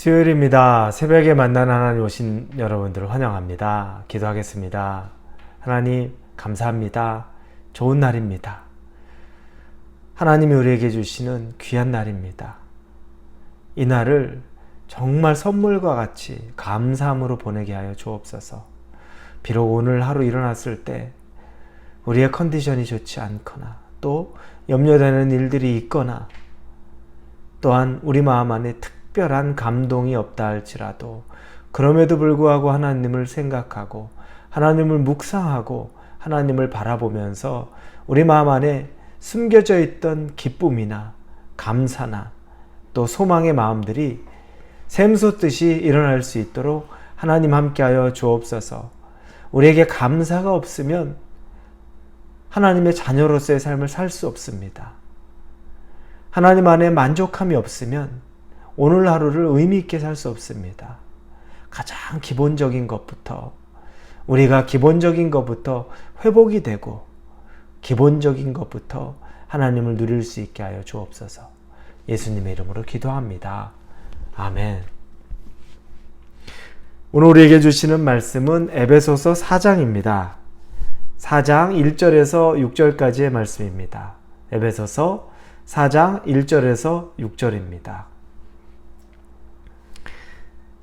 수요일입니다. 새벽에 만난 하나님 오신 여러분들을 환영합니다. 기도하겠습니다. 하나님, 감사합니다. 좋은 날입니다. 하나님이 우리에게 주시는 귀한 날입니다. 이 날을 정말 선물과 같이 감사함으로 보내게 하여 주옵소서. 비록 오늘 하루 일어났을 때 우리의 컨디션이 좋지 않거나 또 염려되는 일들이 있거나 또한 우리 마음 안에 특 별한 감동이 없다 할지라도 그럼에도 불구하고 하나님을 생각하고 하나님을 묵상하고 하나님을 바라보면서 우리 마음 안에 숨겨져 있던 기쁨이나 감사나 또 소망의 마음들이 샘솟듯이 일어날 수 있도록 하나님 함께하여 주옵소서. 우리에게 감사가 없으면 하나님의 자녀로서의 삶을 살 수 없습니다. 하나님 안에 만족함이 없으면 오늘 하루를 의미 있게 살 수 없습니다. 가장 기본적인 것부터 우리가 기본적인 것부터 회복이 되고 기본적인 것부터 하나님을 누릴 수 있게 하여 주옵소서. 예수님의 이름으로 기도합니다. 아멘. 오늘 우리에게 주시는 말씀은 에베소서 4장입니다. 4장 1절에서 6절까지의 말씀입니다. 에베소서 4장 1절에서 6절입니다.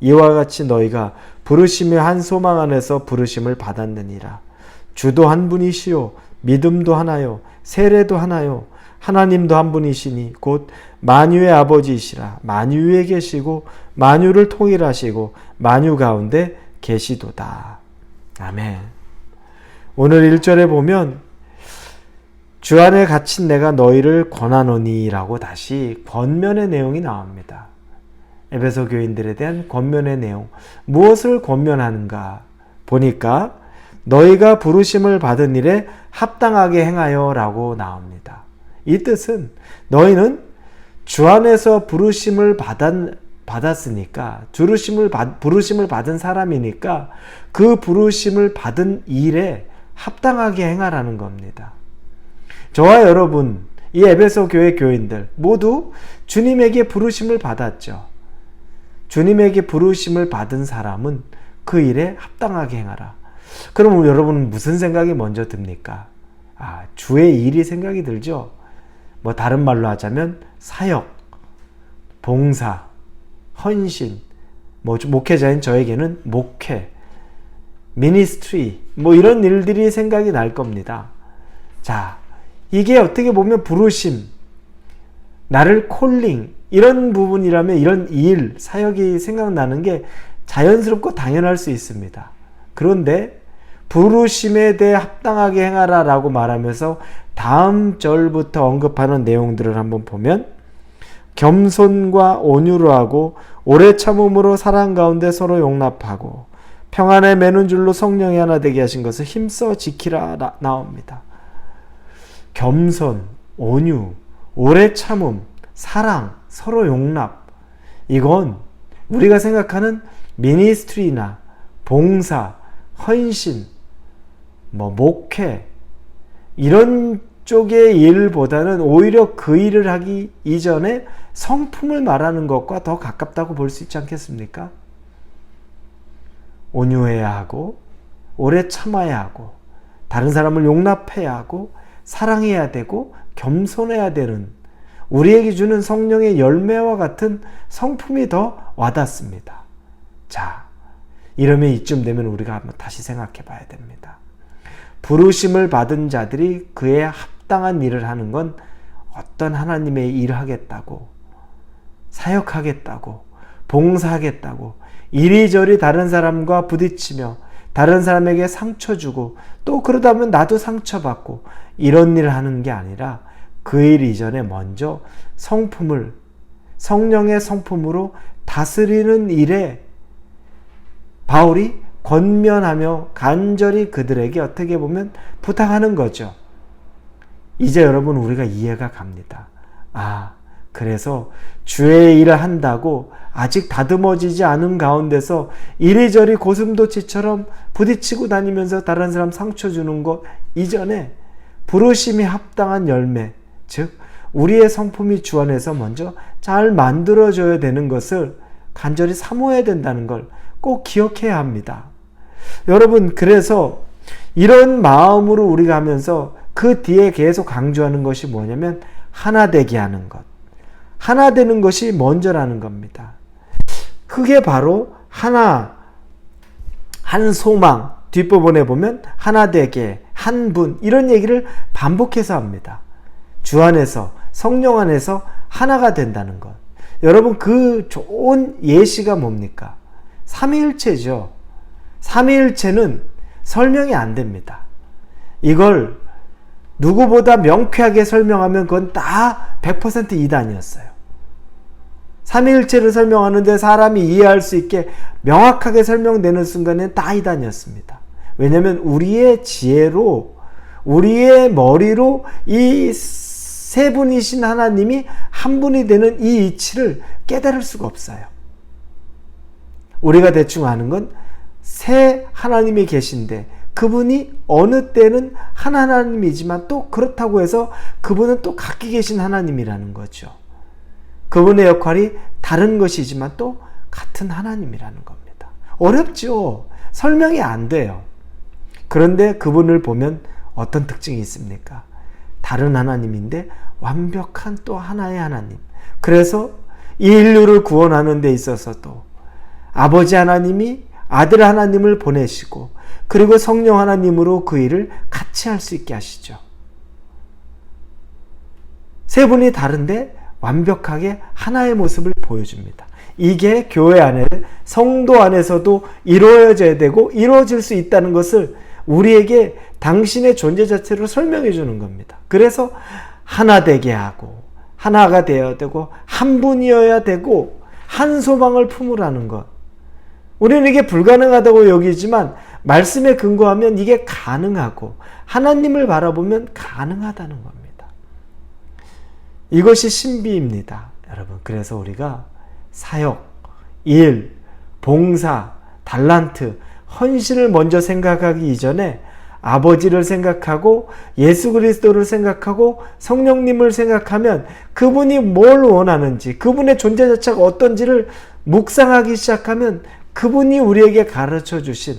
이와 같이 너희가 부르심의 한 소망 안에서 부르심을 받았느니라. 주도 한 분이시요 믿음도 하나요 세례도 하나요 하나님도 한 분이시니 곧 만유의 아버지이시라 만유 에 계시고 만유를 통일하시고 만유 가운데 계시도다. 아멘. 오늘 1절에 보면 주 안에 갇힌 내가 너희를 권하노니라고 다시 권면의 내용이 나옵니다. 에베소 교인들에 대한 권면의 내용. 무엇을 권면하는가 보니까 너희가 부르심을 받은 일에 합당하게 행하여라고 나옵니다. 이 뜻은 너희는 주 안에서 부르심을 받았, 받았으니까 부르심을 받, 부르심을 받은 사람이니까 그 부르심을 받은 일에 합당하게 행하라는 겁니다. 저와 여러분, 이 에베소 교회 교인들 모두 주님에게 부르심을 받았죠. 주님에게 부르심을 받은 사람은 그 일에 합당하게 행하라. 그럼 여러분은 무슨 생각이 먼저 듭니까? 아, 주의 일이 생각이 들죠? 뭐 다른 말로 하자면 사역, 봉사, 헌신, 뭐 목회자인 저에게는 목회, 미니스트리, 뭐 이런 일들이 생각이 날 겁니다. 자, 이게 어떻게 보면 부르심, 나를 콜링, 이런 부분이라면 이런 일, 사역이 생각나는 게 자연스럽고 당연할 수 있습니다. 그런데 부르심에 대해 합당하게 행하라 라고 말하면서 다음 절부터 언급하는 내용들을 한번 보면 겸손과 온유로 하고 오래 참음으로 사랑 가운데 서로 용납하고 평안에 매는 줄로 성령이 하나 되게 하신 것을 힘써 지키라 나, 나옵니다. 겸손, 온유, 오래 참음, 사랑, 서로 용납. 이건 우리가 생각하는 미니스트리나 봉사, 헌신, 뭐 목회 이런 쪽의 일보다는 오히려 그 일을 하기 이전에 성품을 말하는 것과 더 가깝다고 볼 수 있지 않겠습니까? 온유해야 하고 오래 참아야 하고 다른 사람을 용납해야 하고 사랑해야 되고 겸손해야 되는 우리에게 주는 성령의 열매와 같은 성품이 더 와닿습니다. 자, 이러면 이쯤 되면 우리가 한번 다시 생각해 봐야 됩니다. 부르심을 받은 자들이 그에 합당한 일을 하는 건 어떤 하나님의 일을 하겠다고, 사역하겠다고, 봉사하겠다고, 이리저리 다른 사람과 부딪히며 다른 사람에게 상처 주고 또 그러다 보면 나도 상처받고 이런 일을 하는 게 아니라 그 일 이전에 먼저 성품을 성령의 성품으로 다스리는 일에 바울이 권면하며 간절히 그들에게 어떻게 보면 부탁하는 거죠. 이제 여러분 우리가 이해가 갑니다. 아, 그래서 주의 일을 한다고 아직 다듬어지지 않은 가운데서 이리저리 고슴도치처럼 부딪히고 다니면서 다른 사람 상처 주는 것 이전에 부르심이 합당한 열매, 즉 우리의 성품이 주 안에서 먼저 잘 만들어져야 되는 것을 간절히 사모해야 된다는 걸 꼭 기억해야 합니다. 여러분, 그래서 이런 마음으로 우리가 하면서 그 뒤에 계속 강조하는 것이 뭐냐면 하나 되게 하는 것. 하나 되는 것이 먼저라는 겁니다. 그게 바로 하나, 한 소망, 뒷부분에 보면 하나 되게, 한 분, 이런 얘기를 반복해서 합니다. 주 안에서, 성령 안에서 하나가 된다는 것. 여러분, 그 좋은 예시가 뭡니까? 삼위일체죠. 삼위일체는 설명이 안 됩니다. 이걸 누구보다 명쾌하게 설명하면 그건 다 100% 이단이었어요. 삼위일체를 설명하는데 사람이 이해할 수 있게 명확하게 설명되는 순간엔 다 이단이었습니다. 왜냐하면 우리의 지혜로 우리의 머리로 이 세 분이신 하나님이 한 분이 되는 이 이치를 깨달을 수가 없어요. 우리가 대충 아는 건 세 하나님이 계신데 그분이 어느 때는 한 하나님이지만 또 그렇다고 해서 그분은 또 각기 계신 하나님이라는 거죠. 그분의 역할이 다른 것이지만 또 같은 하나님이라는 겁니다. 어렵죠. 설명이 안 돼요. 그런데 그분을 보면 어떤 특징이 있습니까? 다른 하나님인데 완벽한 또 하나의 하나님. 그래서 이 인류를 구원하는 데 있어서도 아버지 하나님이 아들 하나님을 보내시고 그리고 성령 하나님으로 그 일을 같이 할 수 있게 하시죠. 세 분이 다른데 완벽하게 하나의 모습을 보여줍니다. 이게 교회 안에 성도 안에서도 이루어져야 되고 이루어질 수 있다는 것을 우리에게 당신의 존재 자체로 설명해 주는 겁니다. 그래서 하나 되게 하고 하나가 되어야 되고 한 분이어야 되고 한 소망을 품으라는 것. 우리는 이게 불가능하다고 여기지만 말씀에 근거하면 이게 가능하고 하나님을 바라보면 가능하다는 겁니다. 이것이 신비입니다. 여러분. 그래서 우리가 사역, 일, 봉사, 달란트, 헌신을 먼저 생각하기 이전에 아버지를 생각하고 예수 그리스도를 생각하고 성령님을 생각하면 그분이 뭘 원하는지 그분의 존재 자체가 어떤지를 묵상하기 시작하면 그분이 우리에게 가르쳐 주신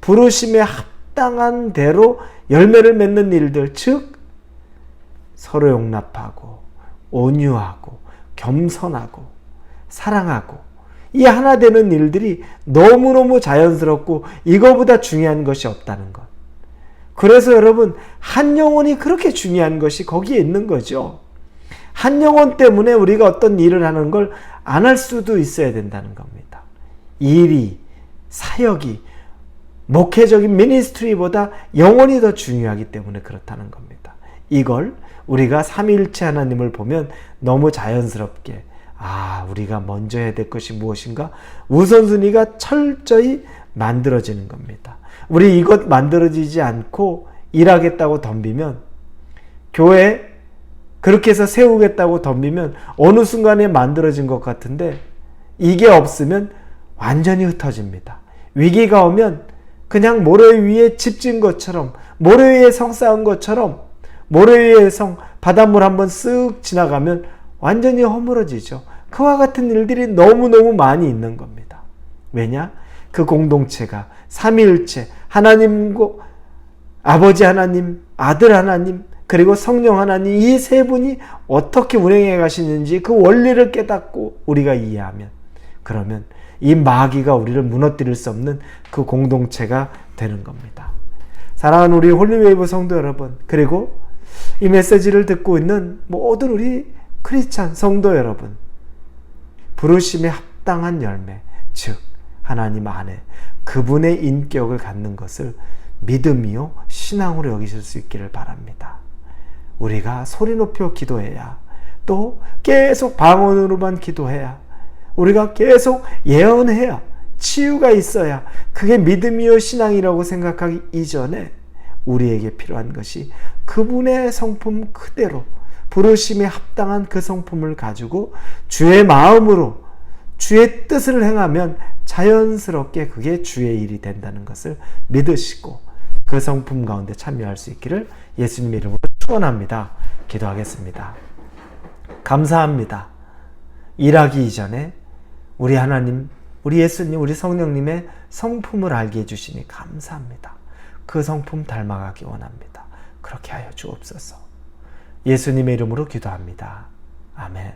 부르심에 합당한 대로 열매를 맺는 일들 즉 서로 용납하고 온유하고 겸손하고 사랑하고 이 하나 되는 일들이 너무너무 자연스럽고 이거보다 중요한 것이 없다는 것. 그래서 여러분, 한 영혼이 그렇게 중요한 것이 거기에 있는 거죠. 한 영혼 때문에 우리가 어떤 일을 하는 걸 안 할 수도 있어야 된다는 겁니다. 일이, 사역이, 목회적인 미니스트리보다 영혼이 더 중요하기 때문에 그렇다는 겁니다. 이걸 우리가 삼일체 하나님을 보면 너무 자연스럽게 아, 우리가 먼저 해야 될 것이 무엇인가? 우선순위가 철저히 만들어지는 겁니다. 우리 이것 만들어지지 않고 일하겠다고 덤비면 교회 그렇게 해서 세우겠다고 덤비면 어느 순간에 만들어진 것 같은데 이게 없으면 완전히 흩어집니다. 위기가 오면 그냥 모래 위에 집진 것처럼 모래 위에 성 쌓은 것처럼 모래 위에 성 바닷물 한번 쓱 지나가면 완전히 허물어지죠. 그와 같은 일들이 너무너무 많이 있는 겁니다. 왜냐? 그 공동체가 삼위일체 하나님과 아버지 하나님, 아들 하나님, 그리고 성령 하나님 이 세 분이 어떻게 운행해 가시는지 그 원리를 깨닫고 우리가 이해하면 그러면 이 마귀가 우리를 무너뜨릴 수 없는 그 공동체가 되는 겁니다. 사랑하는 우리 홀리웨이브 성도 여러분, 그리고 이 메시지를 듣고 있는 모든 우리 크리스찬 성도 여러분, 부르심에 합당한 열매, 즉 하나님 안에 그분의 인격을 갖는 것을 믿음이요 신앙으로 여기실 수 있기를 바랍니다. 우리가 소리 높여 기도해야 또 계속 방언으로만 기도해야 우리가 계속 예언해야 치유가 있어야 그게 믿음이요 신앙이라고 생각하기 이전에 우리에게 필요한 것이 그분의 성품 그대로 부르심에 합당한 그 성품을 가지고 주의 마음으로 주의 뜻을 행하면 자연스럽게 그게 주의 일이 된다는 것을 믿으시고 그 성품 가운데 참여할 수 있기를 예수님의 이름으로 축원합니다. 기도하겠습니다. 감사합니다. 일하기 이전에 우리 하나님, 우리 예수님, 우리 성령님의 성품을 알게 해주시니 감사합니다. 그 성품 닮아가기 원합니다. 그렇게 하여 주옵소서. 예수님의 이름으로 기도합니다. 아멘.